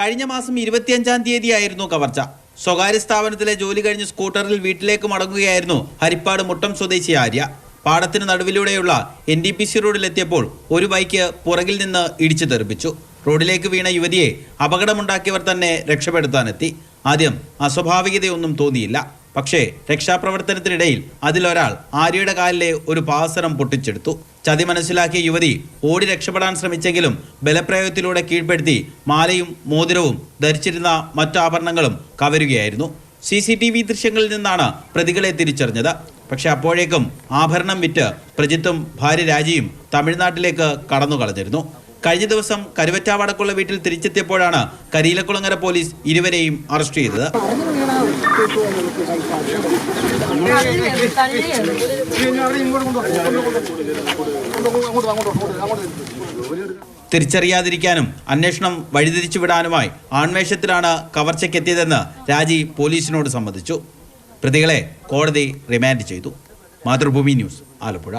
കഴിഞ്ഞ മാസം ഇരുപത്തിയഞ്ചാം തീയതിയായിരുന്നു കവർച്ച. സ്വകാര്യ സ്ഥാപനത്തിലെ ജോലി കഴിഞ്ഞ് സ്കൂട്ടറിൽ വീട്ടിലേക്ക് മടങ്ങുകയായിരുന്നു ഹരിപ്പാട് മുട്ടം സ്വദേശി ആര്യ. പാടത്തിന് നടുവിലൂടെയുള്ള എൻ ഡി പി സി റോഡിലെത്തിയപ്പോൾ ഒരു ബൈക്ക് പുറകിൽ നിന്ന് ഇടിച്ചു തെറിപ്പിച്ചു. റോഡിലേക്ക് വീണ യുവതിയെ അപകടമുണ്ടാക്കിയവർ തന്നെ രക്ഷപ്പെടുത്താനെത്തി. ആദ്യം അസ്വാഭാവികതയൊന്നും തോന്നിയില്ല. പക്ഷേ രക്ഷാപ്രവർത്തനത്തിനിടയിൽ അതിലൊരാൾ ആര്യയുടെ കാലിലെ ഒരു പാസരം പൊട്ടിച്ചെടുത്തു. ചതി മനസ്സിലാക്കിയ യുവതി ഓടി രക്ഷപ്പെടാൻ ശ്രമിച്ചെങ്കിലും ബലപ്രയോഗത്തിലൂടെ കീഴ്പ്പെടുത്തി മാലയും മോതിരവും ധരിച്ചിരുന്ന മറ്റു ആഭരണങ്ങളും കവരുകയായിരുന്നു. സി സി ടി വി ദൃശ്യങ്ങളിൽ നിന്നാണ് പ്രതികളെ തിരിച്ചറിഞ്ഞത്. പക്ഷെ അപ്പോഴേക്കും ആഭരണം വിറ്റ് പ്രജിത്തും ഭാര്യ രാജിയും തമിഴ്നാട്ടിലേക്ക് കടന്നു കളഞ്ഞിരുന്നു കഴിഞ്ഞ ദിവസം കരുവറ്റാവടക്കുള്ള വീട്ടിൽ തിരിച്ചെത്തിയപ്പോഴാണ് കരിയിലക്കുളങ്ങര പോലീസ് ഇരുവരെയും അറസ്റ്റ് ചെയ്തത്. തിരിച്ചറിയാതിരിക്കാനും അന്വേഷണം വഴിതിരിച്ചുവിടാനുമായി ആൺവേഷത്തിലാണ് കവർച്ചയ്ക്കെത്തിയതെന്ന് രാജി പോലീസിനോട് സംബന്ധിച്ചു പ്രതികളെ കോടതി റിമാൻഡ് ചെയ്തു. മാതൃഭൂമി ന്യൂസ് ആലപ്പുഴ.